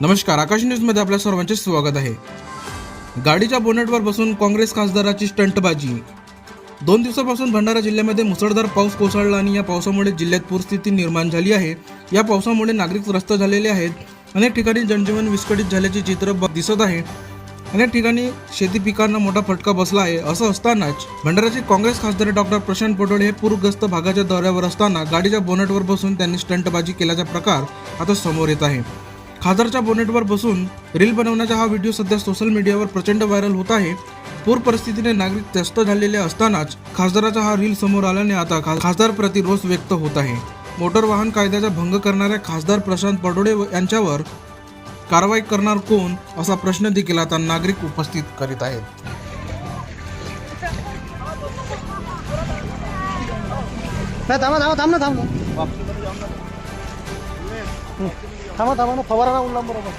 नमस्कार आकाश न्यूजमध्ये आपल्या सर्वांचे स्वागत आहे. गाडीच्या बोनेटवर बसून काँग्रेस खासदाराची स्टंटबाजी. दोन दिवसापासून भंडारा जिल्ह्यामध्ये मुसळधार पाऊस कोसळला आणि या पावसामुळे जिल्ह्यात पूरस्थिती निर्माण झाली आहे. या पावसामुळे नागरिक त्रस्त झालेले आहेत. अनेक ठिकाणी जनजीवन विस्कळीत झाल्याचे चित्र दिसत आहे. अनेक ठिकाणी शेती पिकांना मोठा फटका बसला आहे. असं असतानाच भंडाऱ्याचे काँग्रेस खासदार डॉक्टर प्रशांत पटोळे हे पूरग्रस्त भागाच्या दौऱ्यावर असताना गाडीच्या बोनेटवर बसून त्यांनी स्टंटबाजी केल्याचा प्रकार आता समोर येत आहे. खासदारच्या बोनेटवर बसून रील बनवण्याचा हा व्हिडिओ सध्या सोशल मीडियावर प्रचंड व्हायरल होत आहे. पूर परिस्थितीने नागरिक त्रस्त झालेले असतानाच खासदाराचा हा रील समोर आल्याने आता खा- खासदार प्रति रोष व्यक्त होत आहे. मोटर वाहन कायद्याचा भंग करणाऱ्या खासदार प्रशांत पडोळे व- यांच्यावर कारवाई करणार कोण असा प्रश्न देखील आता नागरिक उपस्थित करीत आहेत. थांबा थांबा थांब ना थांब ना. हं. थांबा थांबा ना फवारा ना उडला बरोबर